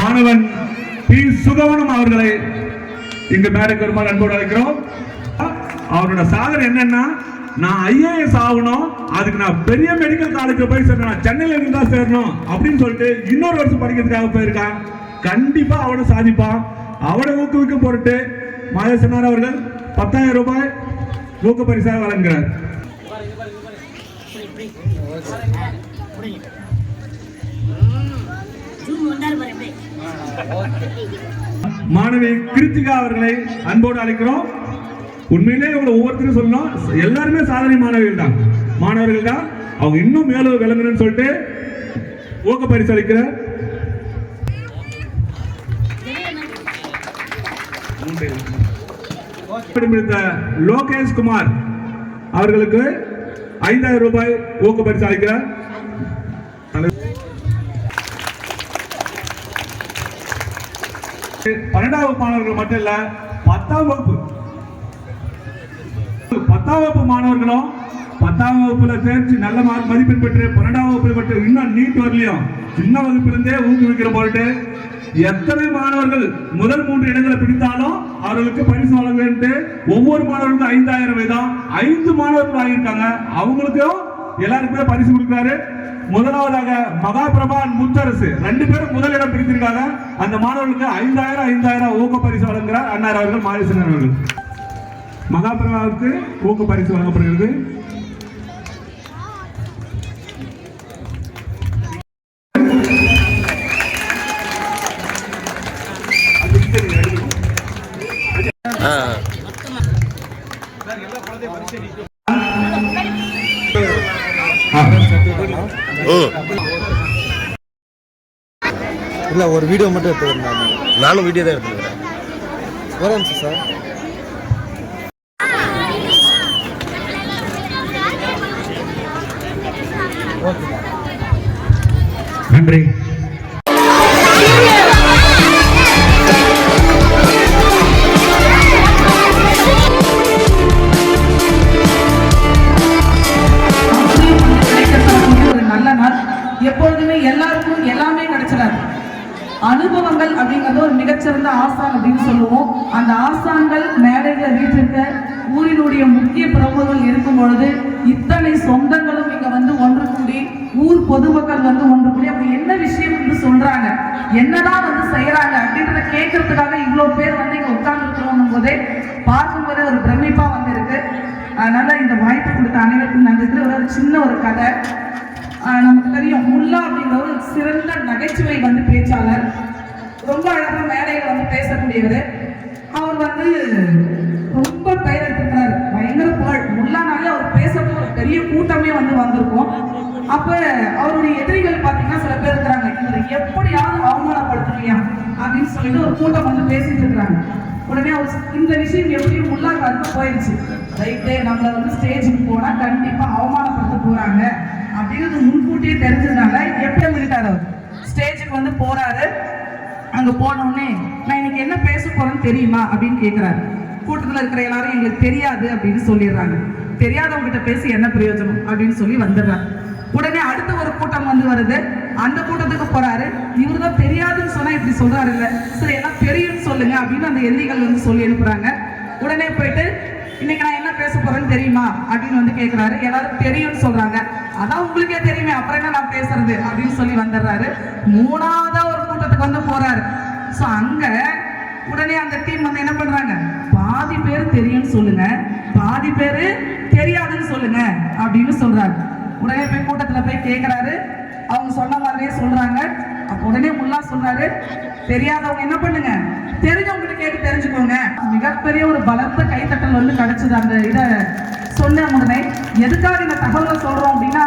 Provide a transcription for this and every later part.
மாணவன் பி சுகவனம் அவர்களை இங்கு மேடைக்கு வருமாறு அன்போடு அழைக்கிறோம். அவரோட சாதனை என்னன்னா நான் ஐஏஎஸ் ஆகணும் அதுக்கு நான் பெரிய மெடிக்கல் காலேஜ் போய் சேரணும் சென்னையில தான் சேரணும் அப்படின்னு சொல்லிட்டு இன்னொரு வருஷம் படிக்கிறதுக்காக போயிருக்கான். கண்டிப்பா அவனை சாதிப்பான். அவனை ஊக்குவிக்க பொருட்டு மாதேசனார் அவர்கள் பத்தாயிரம் ரூபாய் ஊக்க பரிசாக வழங்குகிறார். மாணவி கிருத்திகா அவர்களை அன்போடு அழைக்கிறோம். உண்மையிலே இவங்களை ஒவ்வொருத்தரும் சொல்லணும். எல்லாருமே சாதனை மாணவிகள் தான். மாணவர்கள் தான். அவங்க இன்னும் மேலும் விளங்கணும்னு சொல்லிட்டு ஊக்க பரிசு அளிக்கிற லோகேஷ் குமார் அவர்களுக்கு ஐந்தாயிரம் ரூபாய் ஊக்க பரிசு அளிக்கிறார் பன்னெண்டாம் வகுப்பு மாணவர்கள் மட்டும் இல்ல பத்தாம் வகுப்பு. பத்தாம் வகுப்பு மாணவர்களும் பத்தாம் வகுப்புல தேர்ச்சி நல்ல மார்க் மதிப்பெண் பெற்று பன்னெண்டாம் வகுப்புல பெற்று இன்னும் நீட் வரலையும். சின்ன வகுப்பிலிருந்தே ஊக்குவிக்கிற பொருட்டு எத்தனை மாணவர்கள் முதல் மூன்று இடங்களை பிடித்தாலும் அவர்களுக்கு பரிசு வழங்க வேண்டும் ஒவ்வொரு மாணவருக்கும் ஐந்தாயிரம் வீதம் ஐந்து மாணவர்கள் வாங்கியிருக்காங்க. அவங்களுக்கும் எல்லாருக்குமே பரிசு கொடுக்கிறாரு. முதலாவதாக மகாபிரபான் முத்தரசு. ரெண்டு பேரும் முதலிடம் பிடித்திருக்காங்க அந்த மாணவர்களுக்கு ஐந்தாயிரம் ஐந்தாயிரம் ஊக்க பரிசு வழங்குகிறார் அன்னார் அவர்கள் மாரிசன் அவர்கள். மகாபிரபாவுக்கு ஊக்க பரிசு வழங்கப்படுகிறது. இல்லை ஒரு வீடியோ மட்டும் எடுத்துக்கிறேன் நானும் வீடியோ தான் எடுத்துக்கிறேன். ஒரு நிமிஷம் சார் ஓகே நன்றி. என்னதான் வந்து செய்யறாங்க அப்படின்றத கேட்கறதுக்காக இவ்வளவு பேர் வந்து இங்க உட்கார்ந்துருக்கிறோம் போதே பார்க்கும்போதே ஒரு பிரமிப்பா வந்து இருக்கு அதனால இந்த வாய்ப்பு கொடுத்த அனைவருக்கும் நன்றி. இதுல ஒரு சின்ன ஒரு கதை. நமக்கு தெரியும் முல்லா அப்படிங்கிற ஒரு சிறந்த நகைச்சுவை வந்து பேச்சாளர். ரொம்ப அழகாக மேடையில் வந்து பேசக்கூடியவர். அவர் வந்து ரொம்ப பெயர் எடுத்துக்கிறார் பயங்கர புகழ். முல்லானாலே அவர் பேசுறது ஒரு பெரிய கூட்டமே வந்து வந்திருக்கும். அப்ப அவருடைய எதிரிகள் பார்த்தீங்கன்னா சில பேர் இருக்கிறாங்க. இவரை எப்படியாவது அவமானப்படுத்தலையா அப்படின்னு சொல்லிட்டு ஒரு கூட்டம் வந்து பேசிட்டு இருக்கிறாங்க. உடனே அவர் இந்த விஷயம் எப்படியும் முல்லாக்கு அருமை போயிடுச்சு ரைட்டே நம்மள வந்து ஸ்டேஜுக்கு போனா கண்டிப்பா அவமானப்படுத்த போறாங்க அப்படிங்கிறது முன்கூட்டியே தெரிஞ்சதுனால எப்படி பண்ணிட்டாரு அவர்? ஸ்டேஜுக்கு வந்து போறாரு. அங்க போனோடனே நான் இன்னைக்கு என்ன பேச போறேன்னு தெரியுமா? அப்படின்னு கேட்கிறாரு கூட்டத்தில் இருக்கிற எல்லாரும் எங்களுக்கு தெரியாது அப்படின்னு சொல்லிடுறாங்க. தெரியாதவங்க கிட்ட பேசி என்ன பிரயோஜனம் அப்படின்னு சொல்லி வந்துடுறாங்க உடனே அடுத்த ஒரு கூட்டம் வந்து வருது. அந்த கூட்டத்துக்கு போறாரு. இவரு தான் தெரியாதுன்னு சொன்னா இப்படி சொல்றாரு இல்ல சரி எல்லாம் தெரியும்னு சொல்லுங்க அப்படின்னு அந்த எதிரிகள் வந்து சொல்லி அனுப்புறாங்க. உடனே போயிட்டு இன்னைக்கு நான் என்ன பேச போறேன்னு தெரியுமா? அப்படின்னு வந்து கேக்குறாரு. எல்லாரும் தெரியும்னு சொல்றாங்க. அதான் உங்களுக்கே தெரியுமே அப்புறம் என்ன நான் பேசுறது அப்படின்னு சொல்லி வந்துடுறாரு. மூணாவதா ஒரு கூட்டத்துக்கு வந்து போறாரு. சோ அங்க உடனே அந்த டீம் வந்து என்ன பண்றாங்க? பாதி பேர் தெரியும்னு சொல்லுங்க. பாதி பேரு தெரியாதுன்னு சொல்லுங்க அப்படின்னு சொல்றாரு. உடனே போய் கூட்டத்துல போய் கேக்குறாரு. அவங்க சொன்ன மாதிரியே சொல்றாங்க. அப்போ உடனே முல்லா சொல்றாரு. தெரியாதவங்க என்ன பண்ணுங்க? தெரிஞ்சவங்ககிட்ட கேட்டு தெரிஞ்சுக்கோங்க. மிகப்பெரிய ஒரு பலத்த கைத்தட்டல் வந்து கிடைச்சது அந்த இதை சொன்ன உடனே எதுக்காக இந்த தகவலை சொல்றோம் அப்படின்னா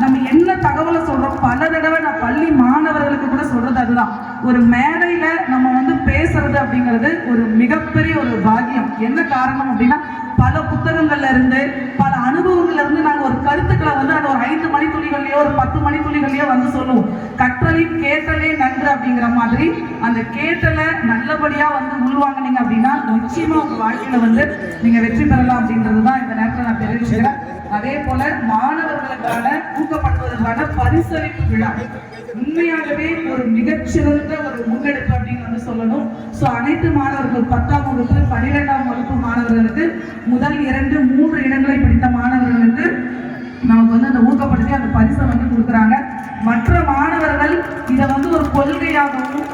நம்ம என்ன தகவலை சொல்றோம்? பல தடவை நான் பள்ளி மாணவர்களுக்கு கூட சொல்றது அதுதான். ஒரு மேடையில நம்ம வந்து பேசுறது அப்படிங்கிறது ஒரு மிகப்பெரிய ஒரு பாக்கியம். என்ன காரணம் அப்படின்னா பல புத்தகங்கள்ல இருந்து பல அனுபவங்கள்ல இருந்து நாங்க ஒரு கருத்துக்களை வந்து அந்த ஒரு ஐந்து மணித்துளிகள்லயோ ஒரு பத்து மணித்துளிகள்லயோ வந்து சொல்லுவோம். கற்றலின் கேட்டலே நன்று அப்படிங்கிற மாதிரி அந்த கேட்டலை நல்லபடியா வந்து உள்வாங்கினீங்க அப்படின்னா நிச்சயமா உங்க வாழ்க்கையில வந்து நீங்க வெற்றி பெறலாம் அப்படின்றது தான் இந்த நேரத்துல நான் தெரிவிச்சுக்கிறேன் அதே போல மாணவர்களுக்கான ஊக்கப்படுவதற்கான பரிசளிப்பு விழா. உண்மையாகவே ஒரு மிகச்சிறந்த மிகச்சிறந்த ஒரு முன்னெடுப்பு அப்படின்னு வந்து சொல்லணும். ஸோ அனைத்து மாணவர்கள் பத்தாம் வகுப்பு பன்னிரெண்டாம் வகுப்பு மாணவர்களுக்கு முதல் இரண்டு மூன்று இடங்களை பிடித்த மாணவர்களுக்கு நமக்கு வந்து அந்த ஊக்கப்படுத்தி அந்த பரிசை வந்து கொடுக்குறாங்க. மற்ற மாணவர்கள் இதை வந்து ஒரு கொள்கையாகவும்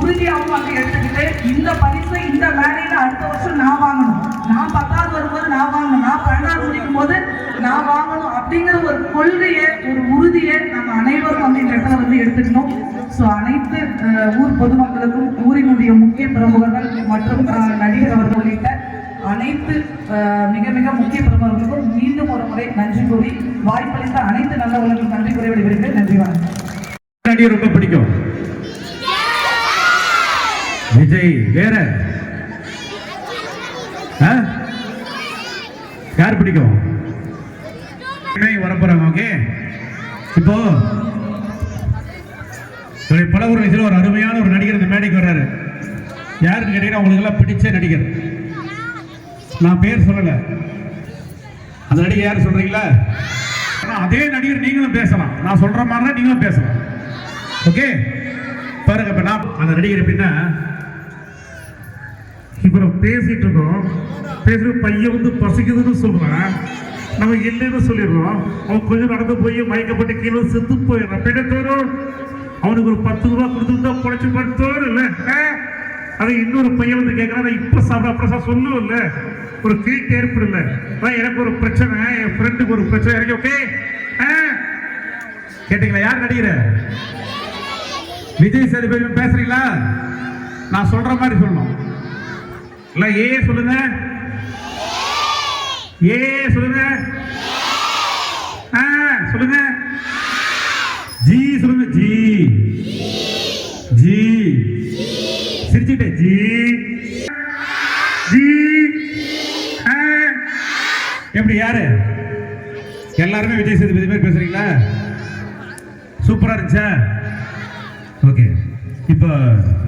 உறுதியாகவும் வந்து எடுத்துக்கிட்டு இந்த பரிசை இந்த வேலையில அடுத்த வருஷம் நான் வாங்கணும். நான் பத்தாவது வரும்போது நான் வாங்கணும். நான் பன்னெண்டாவது முடிக்கும் போது நான் வாங்கணும் அப்படிங்கிற ஒரு கொள்கையை ஒரு உறுதியை நம்ம அனைவரும் வந்து இந்த இடத்துல வந்து எடுத்துக்கணும். ஸோ அனைத்து ஊர் பொதுமக்களுக்கும் ஊரினுடைய முக்கிய பிரமுகர்கள் மற்றும் நடிகர் அவர்கள் உள்ளிட்ட அனைத்து மிக மிக முக்கிய பிரமுகர்களுக்கும் மீண்டும் ஒரு முறை நன்றி கூறி வாய்ப்பளித்த அனைத்து நல்லவர்களுக்கும் நன்றி கூறி விடுகிறேன் நன்றி வணக்கம். நடிகர் ரொம்ப பிடிக்கும். விஜய் வேற? ஆ? யார் பிடிக்கும்? வரப்போறாங்க ஓகே இப்போ பல ஒரு வயசுல ஒரு அருமையான ஒரு நடிகர் இந்த மேடைக்கு வர்றாரு. யாருன்னு கேட்டீங்கன்னா உங்களுக்கு எல்லாம் பிடிச்ச நடிகர். நான் பேர் சொல்லல. அந்த நடிகர் யார் சொல்றீங்களா? ஆனால் அதே நடிகர் நீங்களும் பேசலாம். நான் சொல்ற மாதிரி நீங்களும் பேசலாம். ஓகே பாருங்க இப்ப நான் அந்த நடிகர் எப்படின்னா இப்போ நம்ம பேசிட்டு இருக்கோம். பேசுற பையன் வந்து பசிக்குதுன்னு சொல்றான் நம்ம இல்லைன்னு சொல்லிடுறோம். அவன் கொஞ்சம் நடந்து போய் மயக்கப்பட்டு கீழே செத்து போயிடுறான். பின்ன தோறும் அவனுக்கு ஒரு பத்து ரூபா கொடுத்துருந்தா பொழைச்சு படுத்தோம் இல்லை. அது இன்னொரு பையன் வந்து கேட்குறான் நான் சாப்பிட அப்புறம் சார் இல்லை. ஒரு கீழ்த்து ஏற்படல அதான் எனக்கு ஒரு பிரச்சனை. என் ஃப்ரெண்டுக்கு ஒரு பிரச்சனை. இறங்கி ஓகே? கேட்டீங்களா? யார் நடிகர்? விஜய் சேதுபதி பேசுறீங்களா? நான் சொல்ற மாதிரி சொல்லணும். இல்ல ஏ சொல்லுங்க. ஏ சொல்லுங்க. ஆ, சொல்லுங்க. ஜி சொல்லுங்க ஜி. ஜி. சிரிச்சுட்டே ஜி. ஜி. ஆ. எப்படி யாரு? எல்லாருமே விஜய் சேதுபதி மாதிரி பேசுறீங்களா? சூப்பரா இருந்துச்சா? ஓகே. இப்போ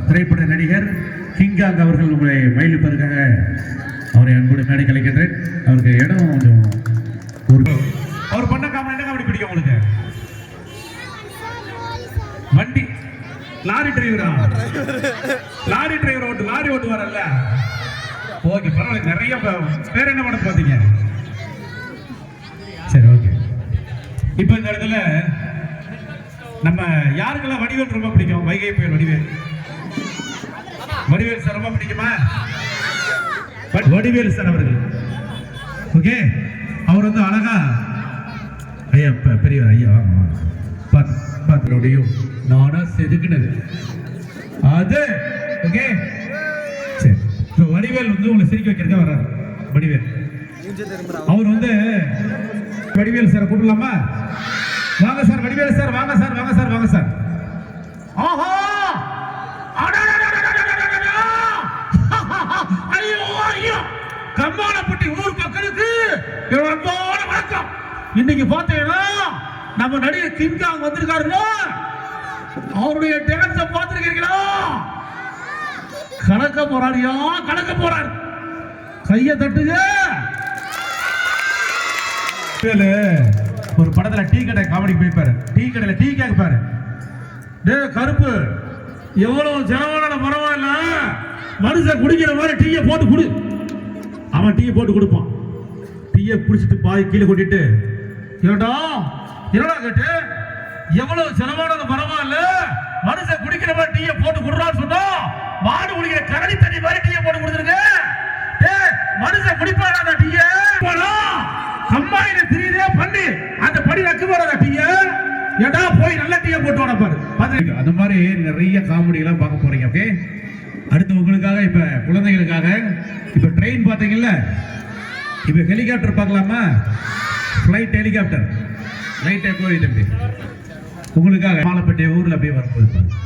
திரைப்பட நடிகர் கிங்காங் அவர்கள் உங்களை மயிலிப்பதற்காக அவரை அன்போடு மேடை கலைக்கின்றேன். அவருக்கு இடம் கொஞ்சம் ஒரு அவர் பண்ண காமெடி என்ன அப்படி பிடிக்கும் உங்களுக்கு? வண்டி. லாரி டிரைவரா லாரி டிரைவர் ஓட்டு லாரி ஓட்டு வரல. ஓகே பரவாயில்ல. நிறைய வேற என்ன படம் பார்த்தீங்க சரி ஓகே. இப்போ இந்த இடத்துல நம்ம யாருக்கெல்லாம் வடிவேல் ரொம்ப பிடிக்கும்? வைகை புயல் வடிவேல். வடிவேல் சார் ரொம்ப பிடிக்குமா? பட் வடிவேல் சார் அவர்கள். ஓகே அவர் வந்து அழகா ஐயா பெரியவர் ஐயா வாங்க பாத்து நானா செதுக்குனது. அது ஓகே சரி. இப்போ வடிவேல் வந்து உங்களை சிரிக்க வைக்கிறதே வர்றாரு. வடிவேல். அவர் வந்து வடிவேல் சார் கூப்பிடலாமா? வாங்க சார் வடிவேல் சார் வாங்க சார் வாங்க சார் வாங்க சார் ஆஹா! கம்மாளப்பட்டி ஊர் மக்களுக்கு என்னோட அன்பான வணக்கம். இன்னைக்கு பார்த்தீங்கன்னா நம்ம நடிகர் கிங்காங் வந்திருக்காருல்ல அவருடைய டான்ஸ பார்த்திருக்கீங்களா கலக்க போறாரியா? கலக்க போறாரு. கைய தட்டுங்க. ஒரு படத்துல டீ கடை காமெடி போய்ப்பாரு. டீ கடையில டீ கேட்பாரு. டே கருப்பு எவ்வளவு செலவான பரவாயில்ல? மனுஷன் குடிக்கிற மாதிரி டீயை போட்டு குடி. அவன் டீயை போட்டு கொடுப்பான். டீயை பிடிச்சிட்டு பாதி கீழே கொட்டிட்டு ஏடா என்னடா கேட்டு? எவ்வளவு செலவானது பரவாயில்ல? மனுஷன் குடிக்கிற மாதிரி டீயை போட்டு கொடுறான்னு சொன்னா மாடு குடிக்கிற கரடி தண்ணி மாதிரி டீயை போட்டு கொடுத்துருங்க ஏ மனுஷன் குடிப்பாடா அந்த டீயை? போலாம் கம்மாயில திரியுதே பண்ணி. அந்த படி நக்கு போறதா டீயை. ஏடா போய் நல்ல டீயை போட்டு வர பாரு. பாத்து அந்த மாதிரி நிறைய காமெடி எல்லாம் பார்க்க போறீங்க ஓகே அடுத்து உங்களுக்காக இப்ப குழந்தைகளுக்காக இப்ப ட்ரெயின் பாத்தீங்கல்ல இப்போ ஹெலிகாப்டர் பார்க்கலாமா? ஃப்ளைட் ஹெலிகாப்டர் லைட் கோரி தம்பி உங்களுக்காக மாலப்பட்டி ஊர்ல அப்படியே வரும்போது பாருங்கள்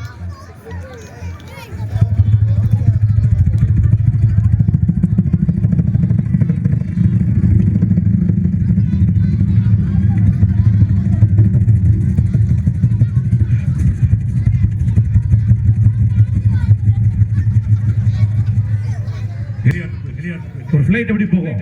ஒரு ஃப்ளைட் எப்படி போகும்?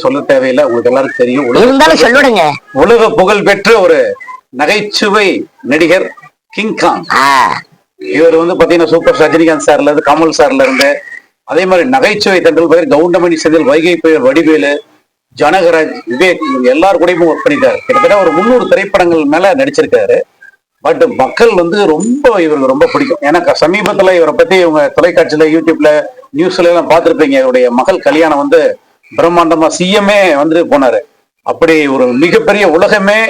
சொல்ல தேவையில்லை. உங்களுக்கு எல்லாருக்கும் தெரியும். உலக இருந்தாலும் சொல்லுடுங்க. உலக புகழ் பெற்ற ஒரு நகைச்சுவை நடிகர் கிங் காங் ஆ. இவர் வந்து பாத்தீங்கன்னா சூப்பர் ஸ்டார் ரஜினிகாந்த் சார்ல இருந்து கமல் சார்ல இருந்து அதே மாதிரி நகைச்சுவை தண்டல் பெயர் கவுண்டமணி செந்தில் வைகை பெயர் வடிவேலு ஜனகராஜ் விவேக் எல்லாரும் கூடயும் ஒர்க் பண்ணிட்டாரு. கிட்டத்தட்ட ஒரு முந்நூறு திரைப்படங்கள் மேல நடிச்சிருக்காரு. பட் மக்கள் வந்து ரொம்ப இவருக்கு ரொம்ப பிடிக்கும். ஏன்னா சமீபத்துல இவரை பத்தி இவங்க தொலைக்காட்சியில யூடியூப்ல நியூஸ்ல எல்லாம் பார்த்திருப்பீங்க. இவருடைய மகள் கல்யாணம் வந்து பிரம்மாண்டமா சிஎம்ஏ வந்து போனாரு. அப்படி ஒரு மிகப்பெரிய உலகமே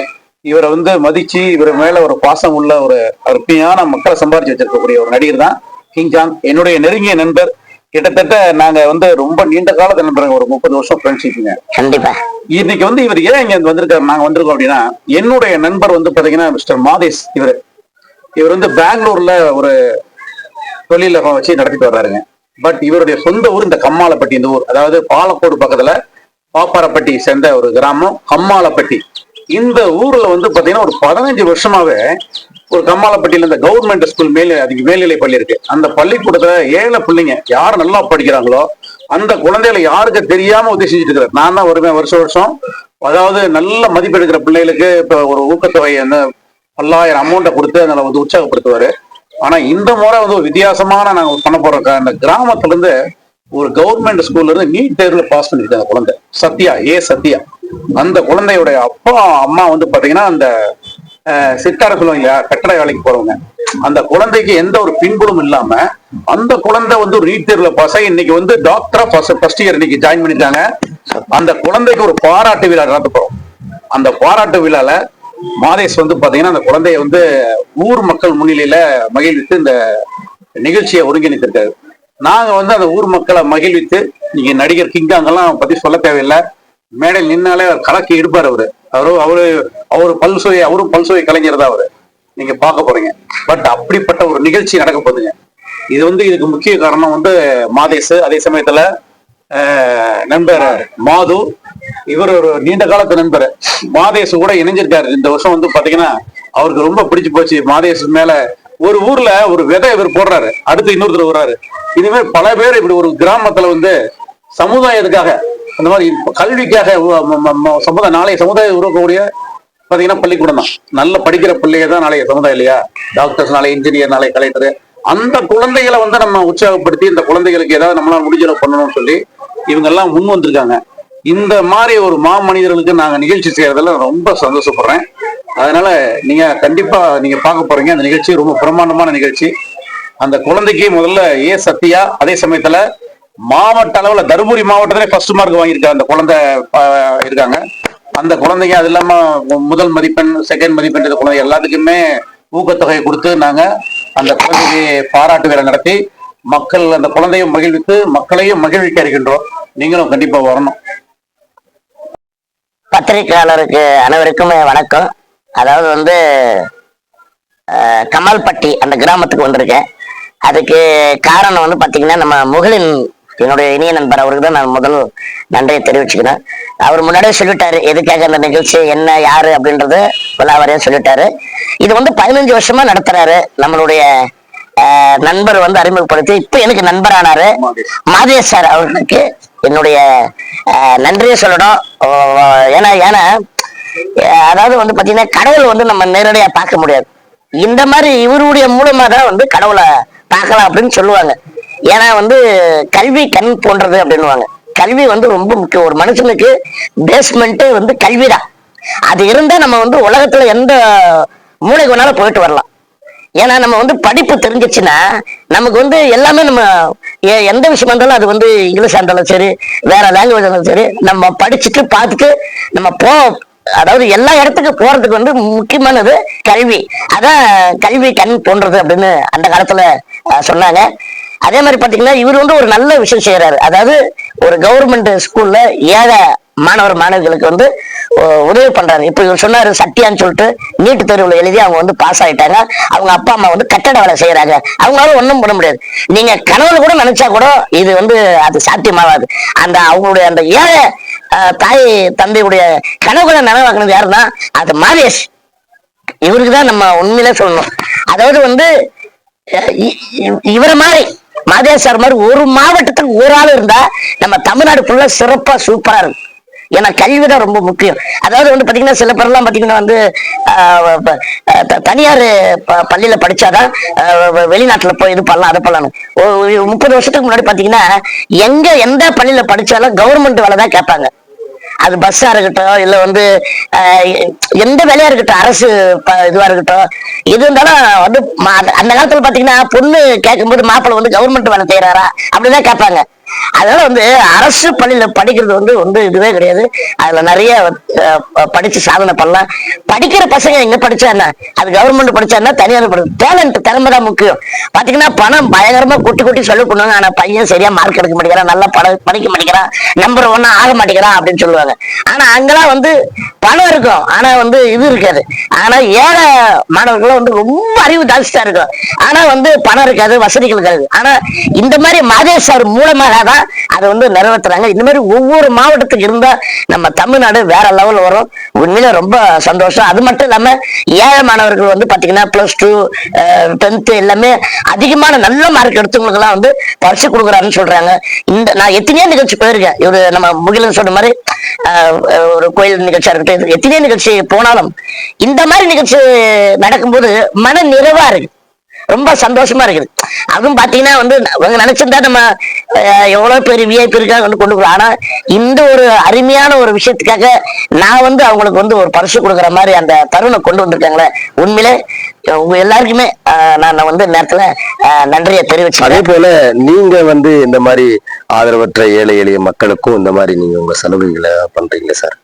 இவரை வந்து மதிச்சு இவர் மேல ஒரு பாசம் உள்ள ஒரு அருமையான மக்களை சம்பாரிச்சு வச்சிருக்கக்கூடிய ஒரு நடிகர் தான் கிங் ஜாங் என்னுடைய நெருங்கிய நண்பர். கிட்டத்தட்ட நாங்க வந்து ரொம்ப நீண்ட காலத்து நண்பர்கள் ஒரு முப்பது வருஷம் ஃப்ரெண்ட்ஷிப்புங்க கண்டிப்பா. இன்னைக்கு வந்து இவர் ஏன் இங்க வந்திருக்காரு நாங்க வந்திருக்கோம் அப்படின்னா என்னுடைய நண்பர் வந்து பாத்தீங்கன்னா மிஸ்டர் மாதேஷ் இவர். இவர் வந்து பெங்களூர்ல ஒரு தொழில வச்சு நடத்திட்டு வர்றாருங்க. பட் இவருடைய சொந்த ஊர் இந்த கம்மாலப்பட்டி இந்த ஊர். அதாவது பாலக்கோடு பக்கத்துல பாப்பாரப்பட்டி சேர்ந்த ஒரு கிராமம் கம்மாலப்பட்டி இந்த ஊர்ல வந்து பாத்தீங்கன்னா ஒரு பதினஞ்சு வருஷமாவே ஒரு கம்மாலப்பட்டியில இந்த கவர்மெண்ட் ஸ்கூல் மேல் அதுக்கு மேல்நிலை பள்ளி இருக்கு. அந்த பள்ளிக்கூடத்துல ஏழை பிள்ளைங்க யார் நல்லா படிக்கிறாங்களோ அந்த குழந்தைகளை யாருக்கு தெரியாம உதவி செஞ்சுட்டு இருக்கிறார். நான் தான் வருவேன் வருஷம் வருஷம். அதாவது நல்ல மதிப்பு எடுக்கிற பிள்ளைகளுக்கு இப்ப ஒரு ஊக்கத்தொகை என்ன பல்லாயிரம் அமௌண்ட்டை கொடுத்து அதனால வந்து உற்சாகப்படுத்துவாரு. ஆனா இந்த முறை வந்து ஒரு வித்தியாசமான நாங்க பண்ண போறோம் அந்த கிராமத்துல இருந்து ஒரு கவர்மெண்ட் ஸ்கூல்ல இருந்து நீட் தேர்வுல பாஸ் பண்ணிருக்காங்க குழந்தை. சத்யா ஏ சத்யா. அந்த குழந்தையுடைய அப்பா அம்மா வந்து பாத்தீங்கன்னா அந்த சித்தார சொல்லுவாங்க இல்லையா கட்டட வேலைக்கு போறவங்க. அந்த குழந்தைக்கு எந்த ஒரு பின்புலம் இல்லாம அந்த குழந்தை வந்து ஒரு நீட் தேர்வுல பாஸ் ஆகி இன்னைக்கு வந்து டாக்டரா ஃபர்ஸ்ட் இயர் இன்னைக்கு ஜாயின் பண்ணிருக்காங்க அந்த குழந்தைக்கு ஒரு பாராட்டு விழா நடத்த போறோம். அந்த பாராட்டு விழால மாதேஷ் வந்து பாத்தீங்கன்னா அந்த குழந்தைய வந்து ஊர் மக்கள் முன்னிலையில மகிழ்வித்து இந்த நிகழ்ச்சியை ஒருங்கிணைத்திருக்காரு. நாங்க வந்து அந்த ஊர் மக்களை மகிழ்வித்து நீங்க நடிகர் கிங்காங்கெல்லாம் பத்தி சொல்ல தேவையில்லை. மேடையில் நின்னாலே அவர் கலக்கி எடுப்பார் அவரு. அவரு அவரு அவரு பல்சுவை அவரும் பல்சுவை கலைஞர் தான் அவரு. நீங்க பார்க்க போறீங்க. பட் அப்படிப்பட்ட ஒரு நிகழ்ச்சி நடக்க போகுதுங்க. இது வந்து இதுக்கு முக்கிய காரணம் வந்து மாதேஷ். அதே சமயத்துல நண்பர் மாது இவர் ஒரு நீண்ட காலத்து நண்பர். மாதேஷ் கூட இணைஞ்சிருக்காரு. இந்த வருஷம் வந்து பாத்தீங்கன்னா அவருக்கு ரொம்ப பிடிச்சு போச்சு. மாதேஷ் மேல ஒரு ஊர்ல ஒரு விதை இவர் போடுறாரு. அடுத்து இன்னொருத்தர் வர்றாரு. இதுவே பல பேர் இப்படி ஒரு கிராமத்துல வந்து சமுதாயத்துக்காக அந்த மாதிரி கல்விக்காக சமுதாய நாளைய சமுதாயம் உருவாக்கக்கூடிய பாத்தீங்கன்னா பள்ளிக்கூடம் தான். நல்ல படிக்கிற பிள்ளைங்க தான் நாளைய சமுதாயம் இல்லையா? டாக்டர்ஸ் நாளை இன்ஜினியர் நாளை கலெக்டர் அந்த குழந்தைகளை வந்து நம்ம உற்சாகப்படுத்தி இந்த குழந்தைகளுக்கு ஏதாவது நம்மளால முடிஞ்சளவு பண்ணணும்னு சொல்லி இவங்க எல்லாம் முன் வந்திருக்காங்க. இந்த மாதிரி ஒரு மாமனிதர்களுக்கு நாங்க நிகழ்ச்சி செய்யறதுல ரொம்ப சந்தோஷப்படுறேன். அதனால நீங்க கண்டிப்பா நீங்க பார்க்க போறீங்க. அந்த நிகழ்ச்சி ரொம்ப பிரம்மாண்டமான நிகழ்ச்சி. அந்த குழந்தைக்கு முதல்ல ஏ சத்யா அதே சமயத்துல மாவட்ட அளவுல தருமபுரி மாவட்டத்திலே ஃபர்ஸ்ட் மார்க் வாங்கியிருக்க அந்த குழந்தை இருக்காங்க. அந்த குழந்தைங்க அது இல்லாம முதல் மதிப்பெண் செகண்ட் மதிப்பெண் இந்த குழந்தை எல்லாத்துக்குமே ஊக்கத்தொகையை கொடுத்து நாங்க அந்த குழந்தைக்கு பாராட்டு விழா நடத்தி மக்கள் அந்த குழந்தையும் மகிழ்வித்து மக்களையும் மகிழ்விக்க இருக்கின்றோம். நீங்களும் கண்டிப்பா வரணும். பத்திரிகையாளருக்கு அனைவருக்குமே வணக்கம். அதாவது வந்து கமால்பட்டி அந்த கிராமத்துக்கு வந்திருக்கேன். அதுக்கு காரணம் வந்து பார்த்தீங்கன்னா நம்ம முகலின் என்னுடைய இனிய நண்பர் அவருக்கு தான் நான் முதல் நன்றியை தெரிவிச்சுக்கிறேன். அவர் முன்னாடியே சொல்லிட்டாரு எதுக்காக அந்த நிகழ்ச்சி என்ன யாரு அப்படின்றது விலாவரையா சொல்லிட்டாரு. இது வந்து பதினஞ்சு வருஷமா நடத்துறாரு நம்மளுடைய நண்பர் வந்து அறிமுகப்படுத்தி இப்ப எனக்கு நண்பரானாரு மாதேஷ் சார் அவர்களுக்கு என்னுடைய நன்றியை சொல்லணும். ஏன்னா ஏன்னா அதாவது வந்து பாத்தீங்கன்னா கடவுள் வந்து நம்ம நேரடியா பார்க்க முடியாது. இந்த மாதிரி இவருடைய மூலமா தான் வந்து கடவுளை பார்க்கலாம் அப்படின்னு சொல்லுவாங்க. ஏன்னா வந்து கல்வி கண் போன்றது அப்படின்னுவாங்க. கல்வி வந்து ரொம்ப முக்கியம். ஒரு மனுஷனுக்கு பேஸ்மெண்ட்டே வந்து கல்விதான். அது இருந்தா நம்ம வந்து உலகத்துல எந்த மூளைக்கு வேணாலும் போயிட்டு வரலாம். ஏன்னா நம்ம வந்து படிப்பு தெரிஞ்சிச்சுன்னா நமக்கு வந்து எல்லாமே நம்ம எந்த விஷயம் இருந்தாலும் அது வந்து இங்கிலீஷா இருந்தாலும் சரி வேற லாங்குவேஜ் இருந்தாலும் சரி நம்ம படிச்சுட்டு பார்த்துட்டு நம்ம போ அதாவது எல்லா இடத்துக்கு போறதுக்கு வந்து முக்கியமானது கல்வி. அதான் கல்வி கண் போன்றது அப்படின்னு அந்த காலத்துல சொன்னாங்க. அதே மாதிரி பாத்தீங்கன்னா இவர் வந்து ஒரு நல்ல விஷயம் செய்யறாரு அதாவது ஒரு கவர்மெண்ட் ஸ்கூல்ல ஏழை மாணவர் மாணவிகளுக்கு வந்து உதவி பண்றாரு இப்ப இவர் சொன்னாரு சட்டியான்னு சொல்லிட்டு நீட்டு தேர்வுல எழுதி அவங்க வந்து பாஸ் ஆயிட்டாங்க. அவங்க அப்பா அம்மா வந்து கட்டட வேலை செய்யறாங்க. அவங்களால ஒண்ணும் பண்ண முடியாது. நீங்க கனவுல கூட நினைச்சா கூட இது வந்து அது சாத்தியமாகாது. அந்த அவங்களுடைய அந்த ஏழை தாய் தந்தையுடைய கனவுகளை நனவாக்குனது யாருன்னா அது மாரியஸ் இவருக்கு தான் நம்ம உண்மையிலே சொல்லணும். அதாவது வந்து இவரை மாதிரி மாதேஸ்வர் மாதிரி ஒரு மாவட்டத்துக்கு ஒரு ஆள் இருந்தா நம்ம தமிழ்நாடு ஃபுல்லா சிறப்பா சூப்பரா இருக்கும். ஏன்னா கல்வி தான் ரொம்ப முக்கியம். அதாவது வந்து பாத்தீங்கன்னா சில பேர்லாம் பாத்தீங்கன்னா வந்து தனியார் ப- பள்ளியில படிச்சாதான் வெளிநாட்டுல போய் இது பண்ணலாம் அதை பண்ணலாம். முப்பது வருஷத்துக்கு முன்னாடி பாத்தீங்கன்னா எங்க எந்த பள்ளியில படிச்சாலும் கவர்மெண்ட் வேலை தான் கேட்பாங்க. அது பஸ்ஸா இருக்கட்டும் இல்ல வந்து எந்த வேலையா இருக்கட்டும் அரசு ப- இதுவா இருக்கட்டும் இது இருந்தாலும் வந்து மா- அந்த காலத்துல பாத்தீங்கன்னா பொண்ணு கேட்கும்போது மாப்பிள்ளை வந்து கவர்மெண்ட் வேலை செய்யறாரா அப்படிதான் கேட்பாங்க. அதனால வந்து அரசு பள்ளியில படிக்கிறது வந்து வந்து இதுவே கிடையாது. அதுல நிறைய படிச்சு சாதனை பண்ணலாம். படிக்கிற பசங்க எங்க படிச்சா என்ன? அது கவர்மெண்ட் படிச்சா என்ன? தனியார் படி டேலண்ட் திறமை தான் முக்கியம். பாத்தீங்கன்னா பணம் பயங்கரமா குட்டி குட்டி சொல்லி பண்ணுவாங்க ஆனா பையன் சரியா மார்க் எடுக்க மாட்டேங்கிறான். நல்லா பட படிக்க மாட்டேங்கிறான். நம்பர் ஒன்னா ஆக மாட்டேங்கிறான் அப்படின்னு சொல்லுவாங்க. ஆனா அங்கெல்லாம் வந்து பணம் இருக்கும். ஆனா வந்து இது இருக்காது. ஆனா ஏழை மாணவர்கள் வந்து ரொம்ப அறிவு ஜாஸ்தியா இருக்கும். ஆனா வந்து பணம் இருக்காது வசதிகள் இருக்காது. ஆனா இந்த மாதிரி மாதேஷ் சார் மூலமாக தான் அதை வந்து நிறைவேற்றுறாங்க இந்த மாதிரி ஒவ்வொரு மாவட்டத்துக்கு இருந்தா நம்ம தமிழ்நாடு வேற லெவல் வரும். உண்மையில ரொம்ப சந்தோஷம். அது மட்டும் இல்லாம ஏழை மாணவர்கள் வந்து பாத்தீங்கன்னா பிளஸ் டூ டென்த் எல்லாமே அதிகமான நல்ல மார்க் எடுத்தவங்களுக்கு எல்லாம் வந்து பரிசு கொடுக்குறாருன்னு சொல்றாங்க. இந்த நான் எத்தனையோ நிகழ்ச்சி போயிருக்கேன். இவரு நம்ம முகிலன் சொன்ன மாதிரி ஒரு கோயில் நிகழ்ச்சியா இருக்கட்டும் எத்தனையோ நிகழ்ச்சி போனாலும் இந்த மாதிரி நிகழ்ச்சி நடக்கும்போது மன நிறைவா இருக்கு. ரொம்ப சந்தோஷமா இருக்குது. அதுவும் பாத்தீங்கன்னா வந்து அவங்க நினைச்சிருந்தா நம்ம எவ்வளவு பேர் விஐபி இருக்காங்க வந்து கொண்டு போகலாம் ஆனா இந்த ஒரு அருமையான ஒரு விஷயத்துக்காக நான் வந்து அவங்களுக்கு வந்து ஒரு பரிசு கொடுக்குற மாதிரி அந்த தருணம் கொண்டு வந்திருக்காங்களே உண்மையிலே உங்க எல்லாருக்குமே நான் நான் வந்து நேரத்துல நன்றியை தெரிவிச்சு அதே போல நீங்க வந்து இந்த மாதிரி ஆதரவற்ற ஏழை எளிய மக்களுக்கும் இந்த மாதிரி நீங்க உங்க சலுகைகளை பண்றீங்களே சார்?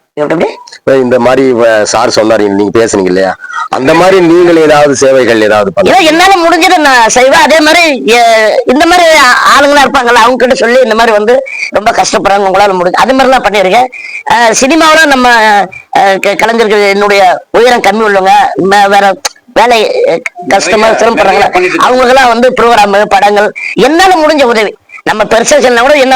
இந்த மாதிரி சார் சொன்னாரு நீங்க பேசுனீங்க இல்லையா? அந்த மாதிரி நீங்கள் ஏதாவது சேவைகள் ஏதாவது பண்ண ஏதோ என்னால முடிஞ்சதை நான் செய்வேன். அதே மாதிரி இந்த மாதிரி ஆளுங்களா இருப்பாங்கல்ல அவங்க கிட்ட சொல்லி இந்த மாதிரி வந்து ரொம்ப கஷ்டப்படுறாங்க உங்களால முடிஞ்சு அது மாதிரிலாம் பண்ணியிருக்கேன். சினிமாவுல நம்ம அஹ் க- கலைஞர்கள் என்னுடைய உயரம் கம்மி உள்ளவங்க வேற வேலை கஷ்டமா சிரமப்படுறாங்க. அவங்களுக்கெல்லாம் வந்து ப்ரோக்ராம் படங்கள் என்னால முடிஞ்ச உதவி. நம்ம பெருசா சொன்னா கூட என்ன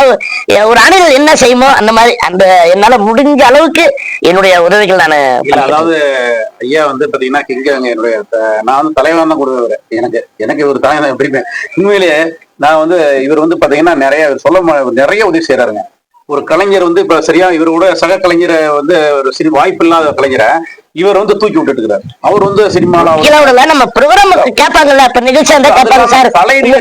ஒரு அணிகள் என்ன செய்யுமோ அந்த மாதிரி அந்த என்னால முடிஞ்ச அளவுக்கு என்னுடைய உதவிகள் நான் அதாவது ஐயா வந்து பாத்தீங்கன்னா இங்க என்னுடைய நான் வந்து தலைவன் தான் கொடுத்தவர் எனக்கு எனக்கு இவர் தலைவன் எப்படியுமே. உண்மையிலேயே நான் வந்து இவர் வந்து பாத்தீங்கன்னா நிறைய சொல்ல நிறைய உதவி செய்யறாருங்க ஒரு கலைஞர் வந்து இப்ப சரியா இவரோட சக கலைஞரை வந்து ஒரு சிறு வாய்ப்பு இல்லாத கலைஞரை இவர் வந்து தூக்கி விட்டுட்டு இருக்கிறார் அவர் வந்து சினிமால விடல நம்ம ப்ரோக்ராம் கேட்பாங்கல்ல இப்ப நிகழ்ச்சி இருந்தா கேட்பாங்க சார்.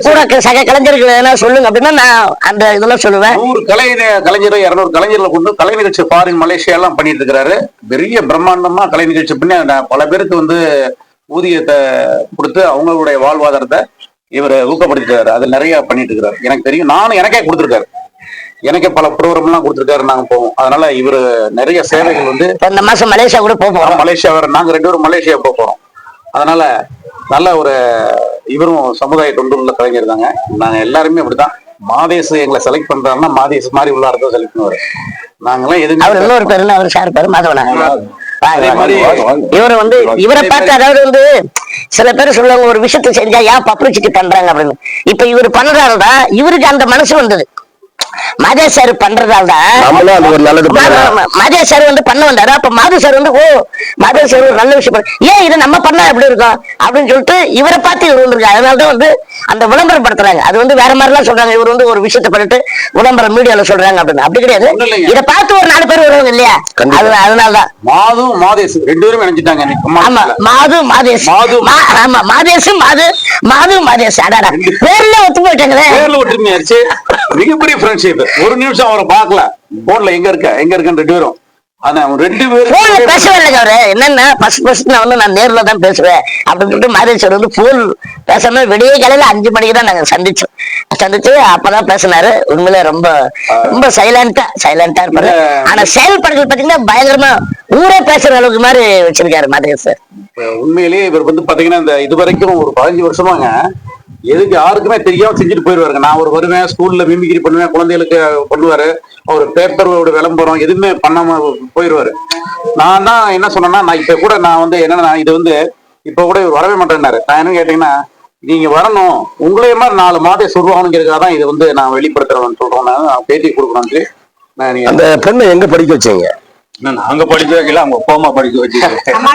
கூட சக கலைஞர்கள் என்ன சொல்லுங்க அப்படின்னா நான் அந்த இதெல்லாம் சொல்லுவேன். நூறு கலை கலைஞர் இருநூறு கலைஞர்களை கொண்டு கலை நிகழ்ச்சி ஃபாரின் மலேசியா எல்லாம் பண்ணிட்டு இருக்கிறாரு பெரிய பிரம்மாண்டமா கலை நிகழ்ச்சி பண்ணி அந்த பல பேருக்கு வந்து ஊதியத்தை கொடுத்து அவங்களுடைய வாழ்வாதாரத்தை இவர் ஊக்கப்படுத்திட்டாரு. அது நிறைய பண்ணிட்டு இருக்கிறாரு எனக்கு தெரியும் நானும் எனக்கே கொடுத்துருக்காரு. எனக்கே பல ப்ரோக்ராம் எல்லாம் கொடுத்துருக்காரு நாங்க போவோம். அதனால இவர் நிறைய சேவைகள் வந்து இந்த மாசம் மலேசியா கூட போக போறோம். மலேசியா வர நாங்க ரெண்டு பேரும் மலேசியா போக போறோம். அதனால நல்ல ஒரு இவரும் சமுதாய தொண்டுள்ள கலைஞர் தாங்க. நாங்க எல்லாருமே அப்படிதான் மாதேசு எங்களை செலக்ட் பண்றாருன்னா மாதேசு மாதிரி உள்ள அர்த்தம் செலக்ட் பண்ணுவாரு. அவர் எதுவுமே இன்னொரு பேரு என்ன அவர் சார் பேரு மாதவனா. அதே மாதிரி இவர் வந்து இவரை பார்த்து அதாவது வந்து சில பேர் சொல்லுவாங்க ஒரு விஷயத்தை செஞ்சா ஏன் பப்ளிசிட்டி பண்றாங்க அப்படின்னு. இப்ப இவர் பண்றதால்தான் இவருக்கு அந்த மனசு வந்தது. மாதே சார் பண்றதால்தான். நம்மளும் அது ஒரு நல்லது பண்ணலாம். மாதே சார் வந்து பண்ண வந்தாரு. அப்ப மாது சார் வந்து ஓ மாதே சார் ஒரு நல்ல விஷயம் ஏன் இது நம்ம பண்ணா எப்படி இருக்கும்? அப்படின்னு சொல்லிட்டு இவரை பார்த்து இவர் வந்திருக்காரு. அதனாலதான் வந்து அந்த விளம்பரப்படுத்துறாங்க. அது வந்து வேற மாதிரி எல்லாம் சொல்றாங்க. இவர் வந்து ஒரு விஷயத்தை பண்ணிட்டு விளம்பரம் மீடியால சொல்றாங்க அப்படின்னு. அப்படி கிடையாது. இதை பார்த்து ஒரு நாலு பேர் வருவாங்க இல்லையா. அது அதனாலதான். மாது மாதேசு. ரெண்டு பேரும் நினைச்சிட்டாங்க ஆமா. மாது மாதேஷ் மாது. ஆமா. மாதேஷ் மாது மாது மாதேஷ் அடாடா. பேர்ல ஒத்து போயிட்டாங்களே. பேர்ல ஒற்றுமையாச்சு மிகப்பெரிய ஃப்ரெண்ட்ஷிப் ஒரு நிமிஷம் அவரை பார்க்கல. போன்ல எங்க இருக்க? எங்க இருக்கன்னு ரெண்டு பேரும். ஆனா ரெண்டு பேரும் பேசவே இல்லைங்க அவரு. என்னன்னா? ஃபர்ஸ்ட் ஃபர்ஸ்ட் நான் வந்து நான் நேர்ல தான் பேசுவேன். அப்படின்னு சொல்லிட்டு மாதேஸ்வர் வந்து போன் பேசாம விடிய காலையில அஞ்சு மணிக்கு தான் நாங்க சந்திச்சோம். சந்திச்சு அப்பதான் பேசினாரு. உண்மையிலே ரொம்ப ரொம்ப சைலண்டா சைலண்டா இருப்பாரு. ஆனா செயல்படுறது பாத்தீங்கன்னா பயங்கரமா ஊரே பேசுற அளவுக்கு மாதிரி வச்சிருக்காரு இப்ப உண்மையிலேயே இவர் வந்து பாத்தீங்கன்னா இந்த இது வரைக்கும் ஒரு பதினஞ்சு வருஷமாங்க எதுக்கு யாருக்குமே தெரியாம செஞ்சுட்டு போயிடுவாரு நான் ஒரு வருவேன் ஸ்கூல்ல மிமிகிரி பண்ணுவேன் குழந்தைகளுக்கு பண்ணுவாரு. அவர் பேப்பரோட விளம்பரம் எதுவுமே பண்ணாம போயிடுவாரு நான் தான் என்ன சொன்னேன்னா நான் இப்ப கூட நான் வந்து என்னன்னா இது வந்து இப்ப கூட இவர் வரவே மாட்டேன்னாரு. நான் என்ன கேட்டீங்கன்னா நீங்க வரணும். உங்களே மாதிரி நாலு மாதம் சொல்லுவானுங்கிறதுக்காக தான் இதை வந்து நான் வெளிப்படுத்துறேன் சொல்றேன். நான் பேட்டி கொடுக்கணும் நான் அந்த பெண்ணை எங்க படிக்க வச்சீங்க? நாங்க படிக்க வைக்கல அவங்க அப்பா அம்மா படிக்க வச்சு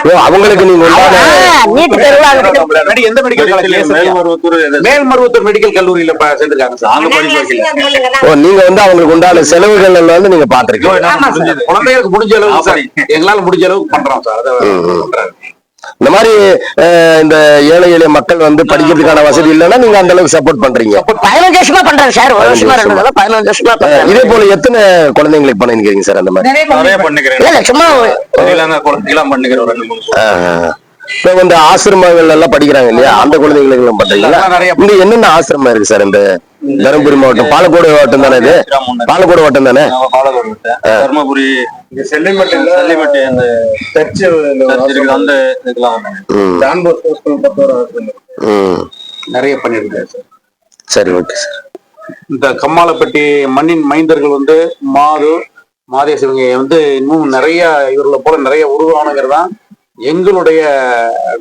ஓ, அவங்களுக்கு நீங்க எந்த medical college Melmaruvathur Melmaruvathur medical கல்லூரியில சேர்ந்திருக்காங்க சார். அங்க படிக்க வைக்கல. ஓ நீங்க வந்து அவங்களுக்கு உண்டான செலவுகள் எல்லாம் வந்து நீங்க பாத்திருக்கீங்க. குழந்தைகளுக்கு முடிஞ்ச அளவுக்கு சார். எங்களால முடிஞ்ச அளவுக்கு பண்றோம் சார். அதை இந்த மாதிரி இந்த ஏழை எளிய மக்கள் வந்து படிக்கிறதுக்கான வசதி இல்லைன்னா நீங்க அந்த அளவுக்கு சப்போர்ட் பண்றீங்க. பதினஞ்சு வருஷமா பண்றாரு சார். ஒரு வருஷமா ரெண்டு பதினஞ்சு வருஷமா இதே போல எத்தனை குழந்தைங்களுக்கு பண்ணிருக்கீங்க சார் அந்த மாதிரி? சும்மா. இப்ப வந்து ஆசிரமங்கள் எல்லாம் படிக்கிறாங்க இல்லையா? அந்த குழந்தைங்களுக்கு எல்லாம் பண்றீங்களா இங்க என்னென்ன ஆசிரமம் இருக்கு சார் இந்த தருமபுரி மாவட்டம். பாலக்கோடு மாவட்டம் தானே இது? பாலக்கோடு மாவட்டம் தானே? விட்டேன் தர்மபுரி செல்லிமட்டி செல்லிமட்டி அந்த சர்ச் அந்த இதுக்கெல்லாம். நிறைய பண்ணிருக்காரு சார். சரி ஓகே சார். இந்த கம்மாளப்பட்டி மண்ணின் மைந்தர்கள் வந்து மாது மாதேஷ் இவங்க வந்து இன்னும் நிறைய இவர்களை போல நிறைய உருவாகணுங்கிறது தான் எங்களுடைய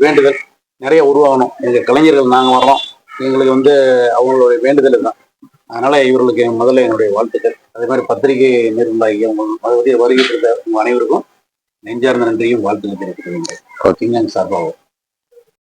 வேண்டுதல். நிறைய உருவாகணும். எங்க கலைஞர்கள் நாங்க வர்றோம். எங்களுக்கு வந்து அவங்களுடைய வேண்டுதல் தான் அதனால இவர்களுக்கு முதல்ல என்னுடைய வாழ்த்துக்கள். அதே மாதிரி பத்திரிகை நிர்வாகி உங்க வருகை இருந்த உங்க அனைவருக்கும் நெஞ்சார்ந்த நன்றியும் வாழ்த்துக்கள் தெரிவித்துக் கொள்கிறேன் சார்பாகும்